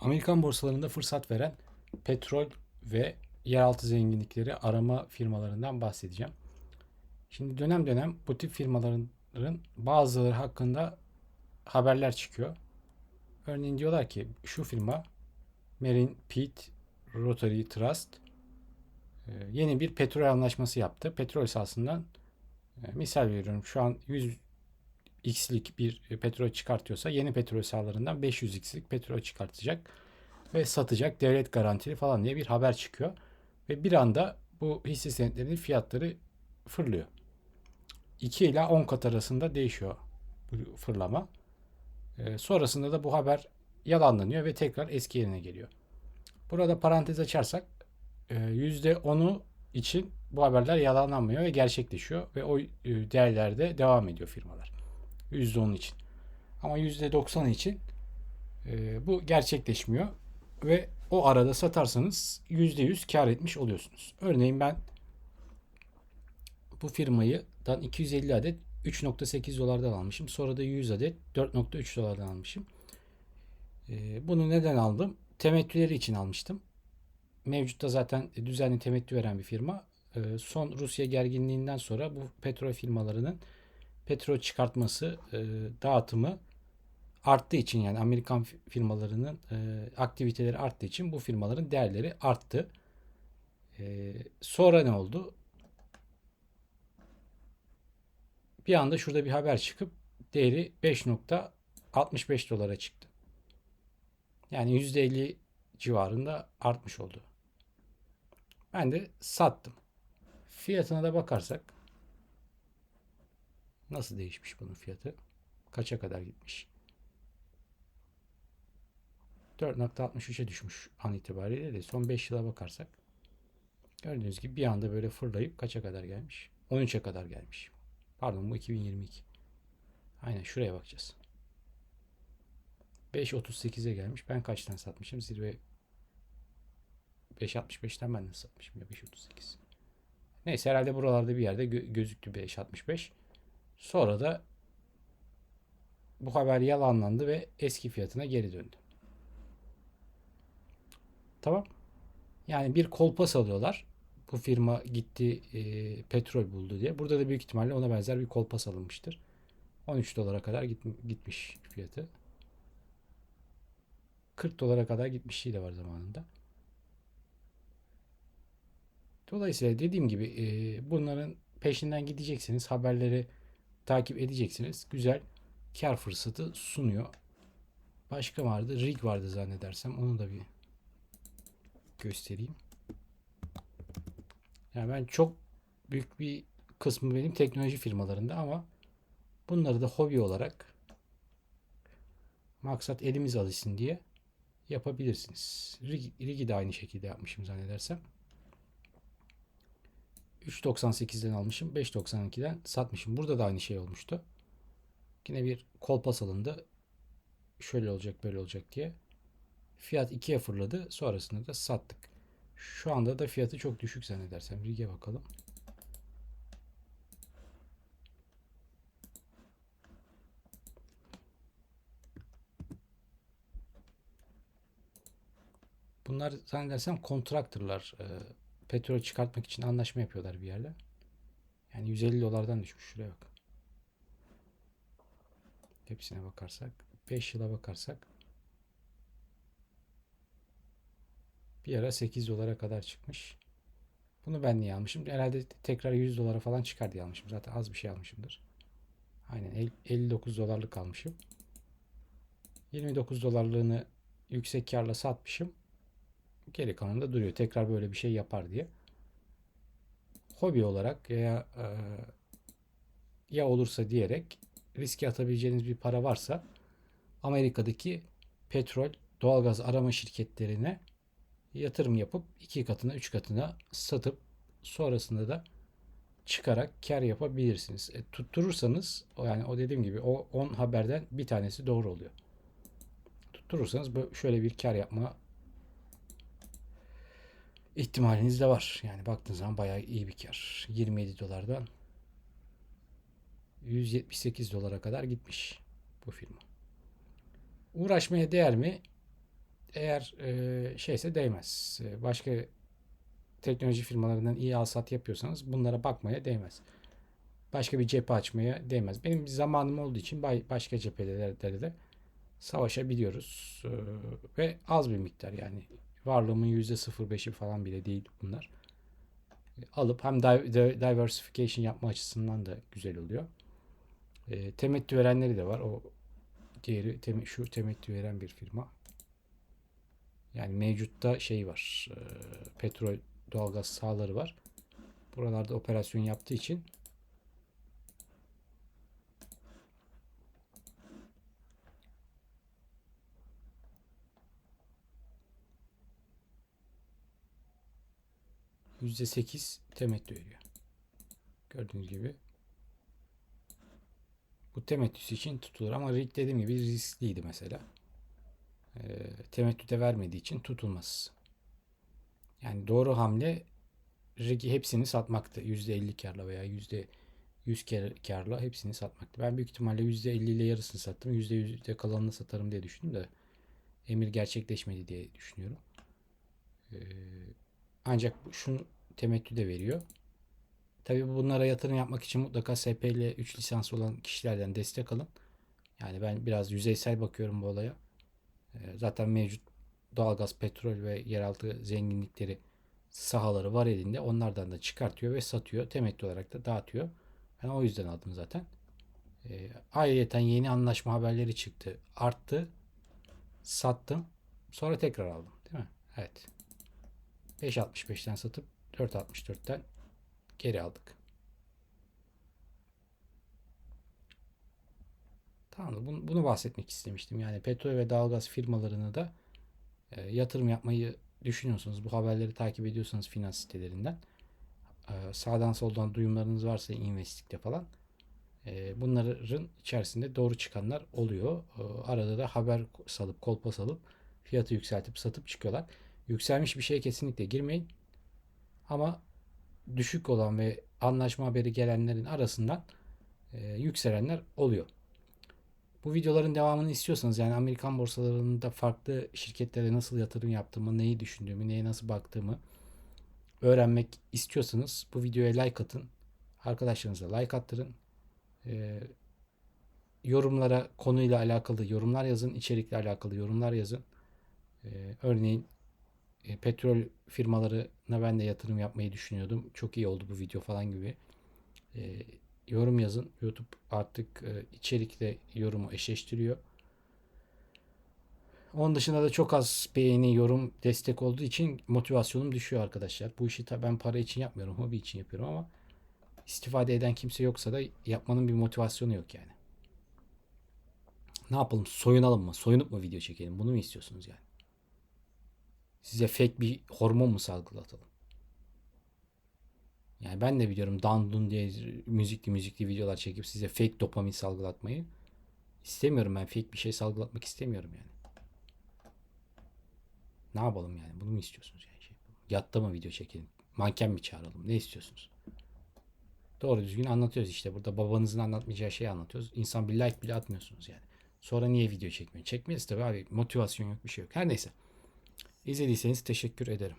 Amerikan borsalarında fırsat veren petrol ve yeraltı zenginlikleri arama firmalarından bahsedeceğim. Şimdi dönem dönem bu tip firmaların bazıları hakkında haberler çıkıyor. Örneğin diyorlar ki şu firma Marine Pete Rotary Trust e, yeni bir petrol anlaşması yaptı. Petrol sahasından e, misal veriyorum şu an 100 x'lik bir petrol çıkartıyorsa yeni petrol sahalarından 500 x'lik petrol çıkartacak ve satacak devlet garantili falan diye bir haber çıkıyor. Ve bir anda bu hisse senetlerinin fiyatları fırlıyor. 2 ila 10 kat arasında değişiyor bu fırlama. Ee, sonrasında da bu haber yalanlanıyor ve tekrar eski yerine geliyor. Burada parantez açarsak %10'u e, için bu haberler yalanlanmıyor ve gerçekleşiyor ve o e, değerlerde devam ediyor firmalar. %10 için. Ama %90 için e, bu gerçekleşmiyor ve o arada satarsanız %100 kar etmiş oluyorsunuz. Örneğin ben bu firmayıdan 250 adet 3.8 dolardan almışım. Sonra da 100 adet 4.3 dolardan almışım. E, bunu neden aldım? Temettüleri için almıştım. Mevcutta zaten düzenli temettü veren bir firma. E, son Rusya gerginliğinden sonra bu petrol firmalarının petrol çıkartması, e, dağıtımı arttığı için yani Amerikan firmalarının e, aktiviteleri arttığı için bu firmaların değerleri arttı. E, sonra ne oldu? Bir anda şurada bir haber çıkıp değeri 5.65 dolara çıktı. Yani %50 civarında artmış oldu. Ben de sattım. Fiyatına da bakarsak nasıl değişmiş bunun fiyatı? Kaça kadar gitmiş? 4.63'e düşmüş an itibariyle de son 5 yıla bakarsak gördüğünüz gibi bir anda böyle fırlayıp kaça kadar gelmiş? 13'e kadar gelmiş. Pardon bu 2022. Aynen şuraya bakacağız. 5.38'e gelmiş. Ben kaçtan satmışım? Zirve 5.65'ten ben nasıl satmışım ya 5.38. Neyse herhalde buralarda bir yerde gö- gözüktü 5.65. Sonra da bu haber yalanlandı ve eski fiyatına geri döndü. Tamam. Yani bir kolpa salıyorlar. Bu firma gitti e, petrol buldu diye. Burada da büyük ihtimalle ona benzer bir kolpa salınmıştır. 13 dolara kadar git, gitmiş fiyatı. 40 dolara kadar gitmişliği de var zamanında. Dolayısıyla dediğim gibi e, bunların peşinden gideceksiniz. Haberleri takip edeceksiniz. Güzel kar fırsatı sunuyor. Başka vardı. Rig vardı zannedersem. Onu da bir göstereyim. Yani ben çok büyük bir kısmı benim teknoloji firmalarında ama bunları da hobi olarak maksat elimiz alışsın diye yapabilirsiniz. Rig, Rig'i de aynı şekilde yapmışım zannedersem. 3.98'den almışım. 5.92'den satmışım. Burada da aynı şey olmuştu. Yine bir kolpa salındı. Şöyle olacak böyle olacak diye. Fiyat 2'ye fırladı. Sonrasında da sattık. Şu anda da fiyatı çok düşük zannedersem. Rig'e bakalım. Bunlar zannedersem kontraktörler. E, petrol çıkartmak için anlaşma yapıyorlar bir yerle. Yani 150 dolardan düşmüş. Şuraya bak. Hepsine bakarsak. 5 yıla bakarsak. Bir ara 8 dolara kadar çıkmış. Bunu ben niye almışım? Herhalde tekrar 100 dolara falan çıkar diye almışım. Zaten az bir şey almışımdır. Aynen 59 dolarlık almışım. 29 dolarlığını yüksek karla satmışım. Geri kalanında duruyor. Tekrar böyle bir şey yapar diye. Hobi olarak ya e, ya olursa diyerek riske atabileceğiniz bir para varsa Amerika'daki petrol, doğalgaz arama şirketlerine yatırım yapıp iki katına, üç katına satıp sonrasında da çıkarak kar yapabilirsiniz. E, tutturursanız yani o dediğim gibi o 10 haberden bir tanesi doğru oluyor. Tutturursanız şöyle bir kar yapma ihtimaliniz de var. Yani baktığınız zaman bayağı iyi bir kar. 27 dolardan 178 dolara kadar gitmiş bu firma. Uğraşmaya değer mi? eğer e, şeyse değmez. E, başka teknoloji firmalarından iyi alsat yapıyorsanız bunlara bakmaya değmez. Başka bir cephe açmaya değmez. Benim bir zamanım olduğu için başka cephelerde de savaşabiliyoruz. E, ve az bir miktar yani varlığımın %0.5'i falan bile değil bunlar. E, alıp hem di- di- diversification yapma açısından da güzel oluyor. E, temettü verenleri de var. O diğeri tem- şu temettü veren bir firma. Yani mevcutta şey var. e, petrol, doğalgaz sahaları var. Buralarda operasyon yaptığı için %8 temettü veriyor. Gördüğünüz gibi. Bu temettüsü için tutulur ama rig dediğim gibi riskliydi mesela. E, temettü vermediği için tutulmaz. Yani doğru hamle rigi hepsini satmaktı. %50 karla veya %100 kar, karla hepsini satmaktı. Ben büyük ihtimalle %50 ile yarısını sattım. %100 de kalanını satarım diye düşündüm de emir gerçekleşmedi diye düşünüyorum. Ee, ancak şunu temettü de veriyor. Tabii bunlara yatırım yapmak için mutlaka SPL 3 lisansı olan kişilerden destek alın. Yani ben biraz yüzeysel bakıyorum bu olaya. Ee, zaten mevcut doğalgaz, petrol ve yeraltı zenginlikleri sahaları var elinde. Onlardan da çıkartıyor ve satıyor. Temettü olarak da dağıtıyor. Ben o yüzden aldım zaten. Ee, ayrıyeten yeni anlaşma haberleri çıktı. Arttı. Sattım. Sonra tekrar aldım. Değil mi? Evet. 5.65'ten satıp 4.64'ten geri aldık. Tamam bunu, bunu bahsetmek istemiştim. Yani petrol ve doğalgaz firmalarını da e, yatırım yapmayı düşünüyorsanız, bu haberleri takip ediyorsanız finans sitelerinden e, sağdan soldan duyumlarınız varsa Investik'te falan e, bunların içerisinde doğru çıkanlar oluyor. Arada da haber salıp, kolpa salıp fiyatı yükseltip satıp çıkıyorlar. Yükselmiş bir şeye kesinlikle girmeyin. Ama düşük olan ve anlaşma haberi gelenlerin arasından e, yükselenler oluyor. Bu videoların devamını istiyorsanız yani Amerikan borsalarında farklı şirketlere nasıl yatırım yaptığımı, neyi düşündüğümü, neye nasıl baktığımı öğrenmek istiyorsanız bu videoya like atın. Arkadaşlarınıza like attırın. Ee, yorumlara konuyla alakalı yorumlar yazın. içerikle alakalı yorumlar yazın. Ee, örneğin e, petrol firmalarına ben de yatırım yapmayı düşünüyordum. Çok iyi oldu bu video falan gibi. Ee, yorum yazın. YouTube artık e, içerikle yorumu eşleştiriyor. Onun dışında da çok az beğeni, yorum, destek olduğu için motivasyonum düşüyor arkadaşlar. Bu işi ben para için yapmıyorum, hobi için yapıyorum ama istifade eden kimse yoksa da yapmanın bir motivasyonu yok yani. Ne yapalım? Soyunalım mı? Soyunup mu video çekelim? Bunu mu istiyorsunuz yani? Size fake bir hormon mu salgılatalım? Yani ben de biliyorum dandun diye müzikli müzikli videolar çekip size fake dopamin salgılatmayı istemiyorum ben fake bir şey salgılatmak istemiyorum yani. Ne yapalım yani? Bunu mu istiyorsunuz yani? Şey, yatta mı video çekelim? Manken mi çağıralım? Ne istiyorsunuz? Doğru düzgün anlatıyoruz işte. Burada babanızın anlatmayacağı şeyi anlatıyoruz. İnsan bir like bile atmıyorsunuz yani. Sonra niye video çekmiyor? Çekmeyiz tabii abi. Motivasyon yok bir şey yok. Her neyse. İzlediyseniz teşekkür ederim.